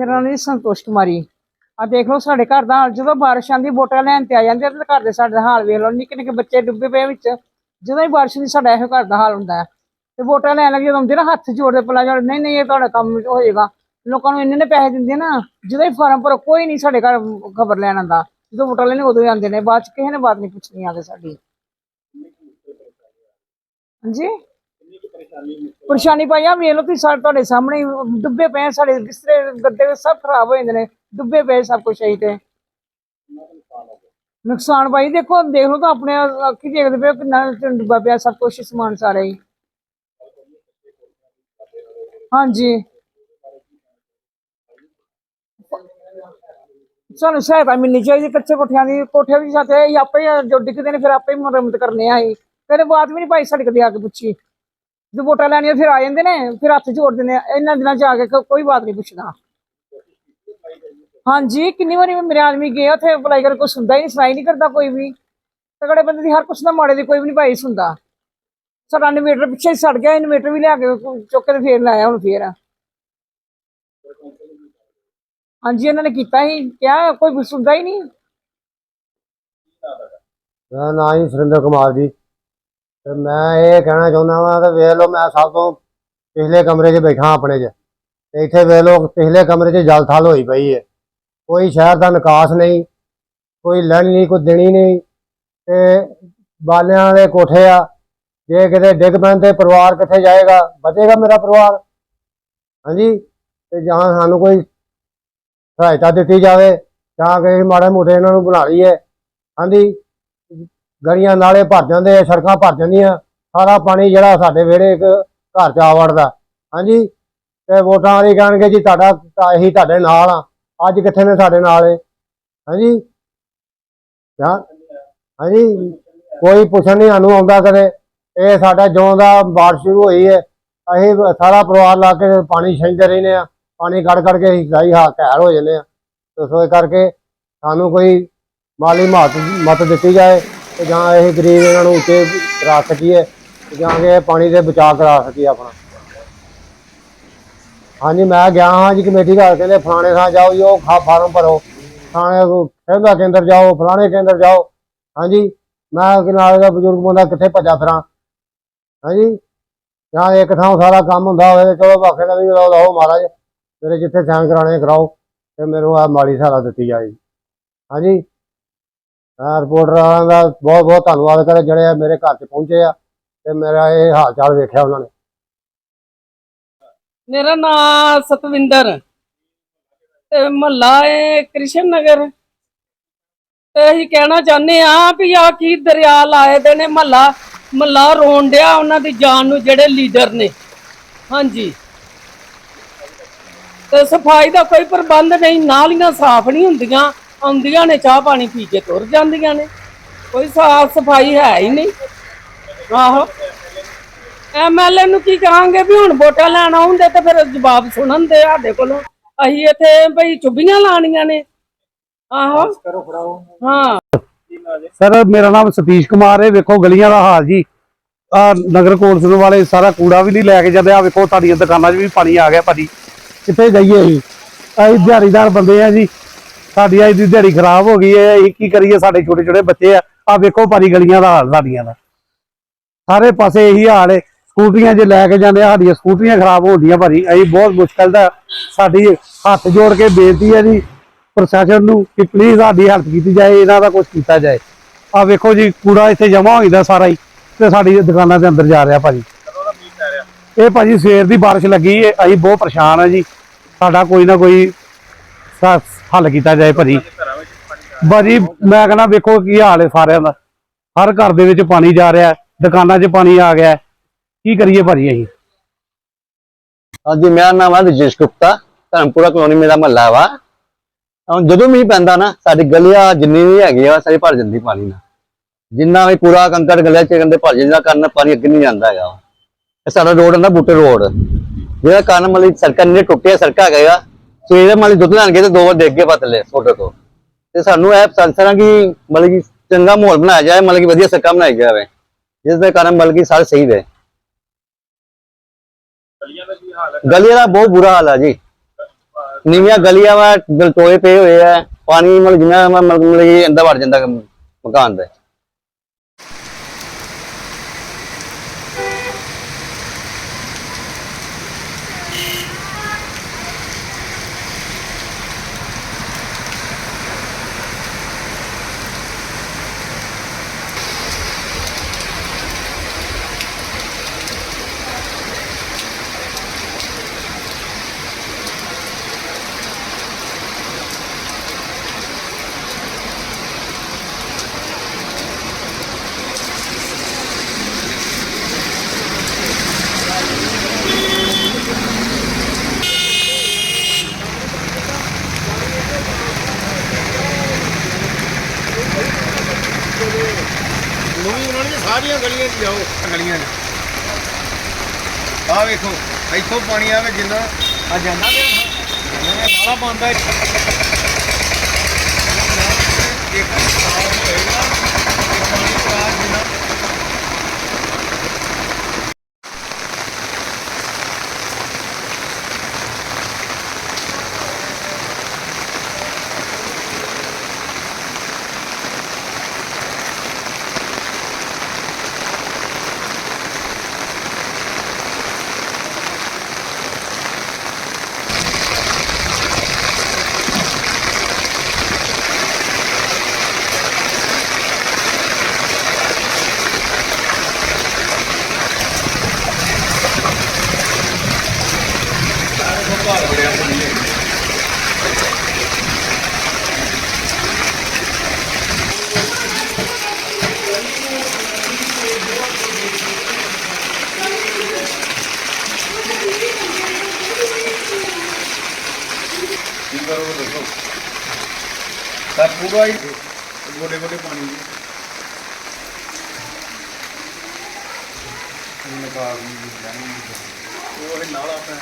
ਮੇਰਾ ਨਾਮ ਜੀ ਸੰਤੋਸ਼ ਕੁਮਾਰੀ ਆ ਦੇਖ ਲਓ ਸਾਡੇ ਘਰ ਦਾ ਹਾਲ, ਜਦੋਂ ਬਾਰਿਸ਼ ਆਂਦੀ ਵੋਟਾਂ ਲੈਣ ਤੇ ਆ ਜਾਂਦੇ ਆ ਤੇ ਘਰ ਦੇ ਸਾਡੇ ਹਾਲ ਵੇਖ ਲਓ, ਨਿੱਕੇ ਨਿੱਕੇ ਬੱਚੇ ਡੁੱਬੇ ਪਏ ਵਿੱਚ। ਜਦੋਂ ਹੀ ਬਾਰਿਸ਼ ਹੁੰਦੀ ਸਾਡਾ ਇਹੋ ਘਰ ਦਾ ਹਾਲ ਹੁੰਦਾ ਹੈ। ਤੇ ਵੋਟਾਂ ਲੈਣ ਲੱਗੇ ਜਦੋਂ ਆਉਂਦੇ ਨਾ ਹੱਥ ਜੋੜਦੇ ਪਲਾ ਜੋੜ ਨਹੀਂ ਨਹੀਂ, ਇਹ ਤੁਹਾਡਾ ਕੰਮ ਹੋਏਗਾ ਲੋਕਾਂ ਨੂੰ ਇੰਨੇ ਨੇ ਪੈਸੇ ਦਿੰਦੇ ਨਾ, ਜਦੋਂ ਹੀ ਫਾਰਮ ਭਰੋ, ਕੋਈ ਨਹੀਂ ਸਾਡੇ ਘਰ ਖਬਰ ਲੈਣ ਆਉਂਦਾ। ਜਦੋਂ ਵੋਟਾਂ ਲੈਣੇ ਉਦੋਂ ਹੀ ਆਉਂਦੇ ਨੇ, ਬਾਅਦ ਚ ਕਿਸੇ ਨੇ ਬਾਤ ਨਹੀਂ ਪੁੱਛਣੀ ਆਗੇ ਸਾਡੀ। ਹਾਂਜੀ? ਪਰੇਸ਼ਾਨੀ ਪਾਈ ਆ ਵੇਖ ਲਓ ਤੁਸੀਂ ਸਾਡੇ ਤੁਹਾਡੇ ਸਾਹਮਣੇ ਹੀ ਡੁੱਬੇ ਪਏ ਆ, ਸਾਡੇ ਬਿਸਤਰੇ ਗੱਦੇ ਸਭ ਖਰਾਬ ਹੋ ਜਾਂਦੇ ਨੇ ਡੁੱਬੇ ਪਏ ਸਭ ਕੁਝ ਅਸੀਂ ਤੇ। ਨੁਕਸਾਨ ਭਾਈ ਦੇਖੋ ਦੇਖ ਲਓ ਤਾਂ ਆਪਣੇ ਅੱਖੀ ਦੇਖਦੇ ਪਏ ਹੋ ਕਿੰਨਾ ਡੁੱਬਾ ਪਿਆ ਸਭ ਕੁਝ ਸਮਾਨ ਸਾਰਾ ਹੀ। ਹਾਂਜੀ। ਸਾਨੂੰ ਸਹਾਇਤਾ ਮਿਲਣੀ ਚਾਹੀਦੀ ਕੱਚੇ ਕੋਠਿਆਂ ਦੀ ਕੋਠੇ ਵੀ ਸਾਥੇ ਹੀ ਆਪੇ ਜੋ ਡਿੱਗਦੇ ਨੇ ਫਿਰ ਆਪੇ ਹੀ ਮੁਰੰਮਤ ਕਰਨੇ ਆ ਅਸੀਂ। ਕਦੇ ਬਾਤ ਵੀ ਨਹੀਂ ਭਾਈ ਸਾਡੇ ਕਦੇ ਆ ਕੇ ਪੁੱਛੀ। ਜਦੋਂ ਵੋਟਾਂ ਲੈਣੀਆਂ ਫਿਰ ਆ ਜਾਂਦੇ ਨੇ, ਫਿਰ ਹੱਥ ਜੋੜਦੇ ਨੇ ਇਹਨਾਂ ਦਿਨਾਂ ਚ ਆ ਕੇ ਕੋ- ਕੋਈ ਬਾਤ ਨਹੀਂ ਪੁੱਛਦਾ। ਹਾਂਜੀ, ਕਿੰਨੀ ਵਾਰੀ ਮੇਰੇ ਆਦਮੀ ਗਏ ਉੱਥੇ ਅਪਲਾਈ ਕਰ ਕੋਈ ਸੁਣਦਾ ਹੀ ਨਹੀਂ, ਸੁਣਾਈ ਨਹੀਂ ਕਰਦਾ ਕੋਈ ਵੀ। ਤਗੜੇ ਬੰਦੇ ਦੀ ਹਰ ਕੁਛ ਦਾ ਮਾੜੇ ਦੀ ਕੋਈ ਵੀ ਨਹੀਂ ਭਾਈ ਸੁਣਦਾ। ਸਾਡਾ ਇਨਵੇਟਰ ਪਿੱਛੇ ਹੀ ਸੜ ਗਿਆ, ਇਨਵੇਟਰ ਵੀ ਲਿਆ ਕੇ ਚੁੱਕ ਕੇ ਤੇ ਫੇਰ ਲਾਇਆ ਹੁਣ ਫੇਰ। ਹਾਂਜੀ, ਇਹਨਾਂ ਨੇ ਕੀਤਾ ਹੀ, ਕਿਹਾ ਕੋਈ ਸੁਣਦਾ ਹੀ ਨਹੀਂ। ਮੇਰਾ ਨਾਂ ਜੀ ਸੁਰਿੰਦਰ ਕੁਮਾਰ ਜੀ। ਤੇ ਮੈਂ ਇਹ ਕਹਿਣਾ ਚਾਹੁੰਦਾ ਵਾਂ ਕਿ ਵੇਖ ਲਓ, ਮੈਂ ਸਭ ਤੋਂ ਪਿਛਲੇ ਕਮਰੇ 'ਚ ਬੈਠਾ ਆਪਣੇ 'ਚ। ਤੇ ਇੱਥੇ ਵੇਖ ਲਓ, ਪਿਛਲੇ ਕਮਰੇ 'ਚ ਜਲ ਥਲ ਹੋਈ ਪਈ ਹੈ ਕੋਈ ਸ਼ਹਿਰ ਦਾ ਨਿਕਾਸ ਨਹੀਂ, ਕੋਈ ਲੈਣੀ ਨਹੀਂ, ਕੋਈ ਦੇਣੀ ਨਹੀਂ। ਤੇ ਬਾਲਿਆਂ ਵਾਲੇ ਕੋਠੇ ਆ, ਜੇ ਕਿਤੇ ਡਿੱਗ ਪੈਣ ਤੇ ਪਰਿਵਾਰ ਕਿੱਥੇ ਜਾਏਗਾ? ਬਚੇਗਾ ਮੇਰਾ ਪਰਿਵਾਰ? ਹਾਂਜੀ? ਤੇ ਜਾਂ ਸਾਨੂੰ ਕੋਈ ਸਹਾਇਤਾ ਦਿੱਤੀ ਜਾਵੇ, ਜਾਂ ਕਿ ਮਾੜੇ ਮੋਟੇ ਇਹਨਾਂ ਨੂੰ ਬਣਾ ਲਈਏ। ਹਾਂਜੀ? ਗਲੀਆਂ ਨਾਲੇ ਭਰ ਜਾਂਦੇ ਸੜਕਾਂ ਭਰ ਜਾਂਦੀਆਂ ਸਾਰਾ ਪਾਣੀ ਜਿਹੜਾ ਸਾਡੇ ਵਿਹੜੇ ਇੱਕ ਘਰ ਚ ਆ ਵੜਦਾ। ਹਾਂਜੀ? ਤੇ ਵੋਟਾਂ ਵਾਲੀ ਕਹਿਣਗੇ ਜੀ ਤੁਹਾਡਾ ਤਾਂ ਅਸੀਂ ਤੁਹਾਡੇ ਨਾਲ ਆ। ਅੱਜ ਕਿੱਥੇ ਨੇ ਸਾਡੇ ਨਾਲ ਇਹ? ਹਾਂਜੀ? ਹਾਂ? ਹਾਂਜੀ? ਕੋਈ ਪੁੱਛਣ ਨਹੀਂ, ਸਾਨੂੰ ਆਉਂਦਾ ਕਦੇ। ਇਹ ਸਾਡਾ ਜਿਉਂ ਦਾ ਬਾਰਿਸ਼ ਸ਼ੁਰੂ ਹੋਈ ਹੈ। ਅਸੀਂ ਸਾਰਾ ਪਰਿਵਾਰ ਲਾ ਕੇ ਪਾਣੀ ਛਿੰਦੇ ਰਹਿੰਦੇ ਆ। ਪਾਣੀ ਗੜ ਕੱਢ ਕੇ ਅਸੀਂ ਗਾਈ ਹਾ ਘੈਰ ਹੋ ਜਾਂਦੇ ਆ। ਤੇ ਸੋ ਕਰਕੇ ਸਾਨੂੰ ਕੋਈ ਮਾਲੀ ਮਦਦ ਮਦਦ ਦਿੱਤੀ ਜਾਏ। ਤੇ ਜਾਂ ਇਹ ਗਰੀਬ ਇਹਨਾਂ ਨੂੰ ਉੱਤੇ ਕਰਾ ਸਕੀਏ ਤੇ ਜਾਂ ਕਿ ਇਹ ਪਾਣੀ ਦੇ ਬਚਾਅ ਕਰਾ ਸਕੀਏ ਆਪਣਾ। ਹਾਂਜੀ, ਮੈਂ ਗਿਆ ਹਾਂ ਜੀ ਕਮੇਟੀ ਘਰ ਕਹਿੰਦੇ ਫਲਾਣੇ ਥਾਂ ਜਾਓ ਜੀ, ਉਹ ਫਾਰਮ ਭਰੋ। ਫਲਾਣੇ ਕਹਿੰਦਾ ਕੇਂਦਰ ਜਾਓ, ਫਲਾਣੇ ਕੇਂਦਰ ਜਾਓ। ਹਾਂਜੀ, ਮੈਂ ਕਿ ਦਾ ਬਜ਼ੁਰਗ ਬੰਦਾ ਕਿੱਥੇ ਭੱਜਾ ਫਿਰਾਂ। ਹਾਂਜੀ, ਜਾਂ ਇੱਕ ਥਾਂ ਸਾਰਾ ਕੰਮ ਹੁੰਦਾ ਹੋਵੇ ਚਲੋ ਬਾਕੀ ਦਾ ਵੀ ਲਾਓ ਮਹਾਰਾਜ, ਮੇਰੇ ਜਿੱਥੇ ਸਾਈਨ ਕਰਾਣੇ ਕਰਾਓ, ਤੇ ਮੈਨੂੰ ਆ ਮਾੜੀ ਸਹਾਰਾ ਦਿੱਤੀ ਜਾਏ। ਹਾਂਜੀ ਮੈਂ ਰਿਪੋਰਟਰਾਂ ਦਾ ਬਹੁਤ ਬਹੁਤ ਧੰਨਵਾਦ ਕਰੇ ਜਿਹੜੇ ਮੇਰੇ ਘਰ 'ਚ ਪਹੁੰਚੇ ਆ ਤੇ ਮੇਰਾ ਇਹ ਹਾਲ ਚਾਲ ਵੇਖਿਆ ਉਹਨਾਂ ਨੇ। ਮੇਰਾ ਨਾਮ ਸਤਵਿੰਦਰ ਤੇ ਮਹੱਲਾ ਹੈ ਕ੍ਰਿਸ਼ਨ ਨਗਰ ਤੇ ਅਸੀਂ ਕਹਿਣਾ ਚਾਹੁੰਦੇ ਆ ਵੀ ਆ ਕੀ ਦਰਿਆ ਲਾਏ ਦੇ ਨੇ ਮਹੱਲਾ। ਮਹੱਲਾ ਰੋਣ ਡਿਆ ਉਹਨਾਂ ਦੀ ਜਾਨ ਨੂੰ ਜਿਹੜੇ ਲੀਡਰ ਨੇ। ਹਾਂਜੀ। ਤੇ ਸਫ਼ਾਈ ਦਾ ਕੋਈ ਪ੍ਰਬੰਧ ਨਹੀਂ, ਨਾਲੀਆਂ ਸਾਫ਼ ਨਹੀਂ ਹੁੰਦੀਆਂ। ਆਉਂਦੀਆਂ ਨੇ, ਚਾਹ ਪਾਣੀ ਪੀ ਕੇ ਤੁਰ ਜਾਂਦੀਆਂ ਨੇ। ਕੋਈ ਸਾਫ਼ ਸਫ਼ਾਈ ਹੈ ਹੀ ਨਹੀਂ। ਆਹੋ। ਐਮਐਲਏ ਨੂੰ ਕੀ ਕਹਾਂਗੇ ਵੀ ਹੁਣ ਵੋਟਾਂ ਲੈਣ ਆਉਂਦੇ ਤੇ ਫਿਰ ਜਵਾਬ ਸੁਣਨ ਦੇ ਸਾਡੇ ਕੋਲੋਂ। ਅਸੀਂ ਇੱਥੇ ਭਈ ਚੁੱਭੀਆਂ ਲਾਣੀਆਂ ਨੇ। ਆਹੋ। ਹਾਂ। ਸਰ, ਮੇਰਾ ਨਾਮ ਸਤੀਸ਼ ਕੁਮਾਰ ਹੈ। ਵੇਖੋ ਗਲੀਆਂ ਦਾ ਹਾਲ ਜੀ। ਆ ਨਗਰ ਕੌਂਸਲ ਵਾਲੇ ਸਾਰਾ ਕੂੜਾ ਵੀ ਨਹੀਂ ਲੈ ਕੇ ਜਾਂਦੇ। ਆ ਵੇਖੋ, ਤੁਹਾਡੀਆਂ ਦੁਕਾਨਾਂ 'ਚ ਵੀ ਪਾਣੀ ਆ ਗਿਆ ਭਾਜੀ। ਕਿੱਥੇ ਜਾਈਏ ਅਸੀਂ? ਅਸੀਂ ਦਿਹਾੜੀਦਾਰ ਬੰਦੇ ਆ ਜੀ। ਸਾਡੀ ਅੱਜ ਦੀ ਦਿਹਾੜੀ ਖਰਾਬ ਹੋ ਗਈ ਹੈ ਅਸੀਂ ਕੀ ਕਰੀਏ, ਸਾਡੇ ਛੋਟੇ ਛੋਟੇ ਬੱਚੇ ਆ। ਆ ਵੇਖੋ ਭਾਜੀ ਗਲੀਆਂ ਦਾ ਹਾਲ ਸਾਡੀਆਂ ਦਾ। ਸਾਰੇ ਪਾਸੇ ਇਹੀ ਹਾਲ ਹੈ। ਸਕੂਟਰੀਆਂ ਜੇ ਲੈ ਕੇ ਜਾਂਦੇ ਆ, ਸਾਡੀਆਂ ਸਕੂਟਰੀਆਂ ਖਰਾਬ ਹੋਣੀਆਂ ਭਾਜੀ ਅਸੀਂ ਬਹੁਤ ਮੁਸ਼ਕਲ ਦਾ ਸਾਡੀ ਹੱਥ ਜੋੜ ਕੇ ਬੇਨਤੀ ਹੈ ਜੀ, ਪ੍ਰਸ਼ਾਸਨ ਨੂੰ ਕਿ ਪਲੀਜ਼ ਸਾਡੀ ਹੈਲਪ ਕੀਤੀ ਜਾਏ, ਇਹਨਾਂ ਦਾ ਕੁਝ ਕੀਤਾ ਜਾਏ। ਆ ਵੇਖੋ ਜੀ, ਕੂੜਾ ਇੱਥੇ ਜਮਾ ਹੋ ਜਾਂਦਾ ਸਾਰਾ ਹੀ ਤੇ ਸਾਡੀ ਦੁਕਾਨਾਂ ਦੇ ਅੰਦਰ ਜਾ ਰਿਹਾ ਭਾਜੀ। ਇਹ ਭਾਜੀ ਸਵੇਰ ਦੀ ਬਾਰਿਸ਼ ਲੱਗੀ ਹੈ, ਅਸੀਂ ਬਹੁਤ ਪਰੇਸ਼ਾਨ ਆ ਜੀ। ਸਾਡਾ ਕੋਈ ਨਾ ਕੋਈ ਹੱਲ ਕੀਤਾ ਜਾਏ ਭਾਜੀ। ਭਾਜੀ, ਮੈਂ ਕਹਿੰਦਾ ਵੇਖੋ ਕੀ ਹਾਲ ਹੈ ਸਾਰਿਆਂ ਦਾ। ਹਰ ਘਰ ਦੇ ਵਿੱਚ ਪਾਣੀ ਜਾ ਰਿਹਾ ਦੁਕਾਨਾਂ 'ਚ ਪਾਣੀ ਆ ਗਿਆ ਕੀ ਕਰੀਏ ਭਾਜੀ ਅਸੀਂ? ਹਾਂਜੀ, ਮੇਰਾ ਨਾਮ ਹੈ ਰਜੇਸ਼ ਗੁਪਤਾ। ਧਰਮਪੁਰਾ ਕਲੋਨੀ ਮੇਰਾ ਮਹੱਲਾ ਵਾ। ਹੁਣ ਜਦੋਂ ਮੀਂਹ ਪੈਂਦਾ ਨਾ, ਸਾਡੀ ਗਲੀਆਂ ਜਿੰਨੀ ਵੀ ਹੈਗੀ ਆ, ਸਾਰੀ ਭਰ ਜਾਂਦੀ ਪਾਣੀ ਨਾਲ। ਜਿੰਨਾ ਵੀ ਪੂਰਾ ਕੰਕੜ, ਗਲਿਆ ਚ ਕਹਿੰਦੇ ਭਰ ਜਾਂਦਾ ਕਾਰਨ ਪਾਣੀ ਅੱਗੇ ਨਹੀਂ ਜਾਂਦਾ ਹੈਗਾ। ਵਾ। ਇਹ ਸਾਡਾ ਰੋਡ ਹੁੰਦਾ ਬੂਟੇ ਰੋਡ। ਜਿਹੜਾ ਕਾਰਨ ਮਤਲਬ ਸੜਕਾਂ ਨੇ ਟੁੱਟਿਆ, ਸੜਕਾਂ ਹੈਗਾ ਸਵੇਰੇ ਮਤਲਬ ਦੁੱਧ ਲੈਣ ਗਏ ਤੇ ਦੋ ਵਾਰ ਡਿੱਗ ਗਏ ਪਤਲੇ ਫੋਟੋ ਤੋਂ। ਤੇ ਸਾਨੂੰ ਇਹ ਸੰਸਰਾਂ ਕੀ ਮਤਲਬ ਕਿ ਚੰਗਾ ਮਾਹੌਲ ਬਣਾਇਆ ਜਾਏ ਮਤਲਬ ਕਿ ਵਧੀਆ ਸੜਕਾਂ ਬਣਾਈ ਜਾਵੇ ਜਿਸ ਦੇ ਕਾਰਨ ਮਤਲਬ ਕਿ ਸਾਰੇ ਸਹੀ ਰਹੇ। ਗਲੀਆਂ ਦਾ ਬਹੁਤ ਬੁਰਾ ਹਾਲ ਆ ਜੀ। ਨੀਵੀਆਂ ਗਲੀਆਂ ਵਾ ਗਲਟੋਏ ਪਏ ਹੋਏ ਆ। ਪਾਣੀ ਮਤਲਬ ਜਿੰਨਾ ਮਤਲਬ ਮਤਲਬ ਕਿ ਅੰਦਰ ਵੜ ਜਾਂਦਾ ਮਕਾਨ ਦੇ ਨਵੀਂ ਉਹਨਾਂ ਨੇ ਸਾਰੀਆਂ ਗਲੀਆਂ 'ਚ ਜਾਓ, ਗਲੀਆਂ 'ਚ। ਆਹ ਵੇਖੋ, ਇੱਥੋਂ ਪਾਣੀ ਆਵੇ ਜਿੰਨਾ ਆ ਜਾਂਦਾ ਪਿਆ। ਨਾਲਾ ਬੰਦਾ ਇੱਕ ਸਾਲ ਹੋਏਗਾ ਪਾਣੀ ਦਾ ਜਿੰਨਾ ਕੀ ਕਰੋਗੇ ਦੱਸੋ ਤਾਂ ਪੂਰਾ ਹੀ ਗੋਡੇ ਗੋਡੇ ਪਾਣੀ ਜੀ ਇਹਨੇ ਪਾ ਜਾਣੀ ਉਹ ਇਹ ਨਾਲਾ ਆਪਣਾ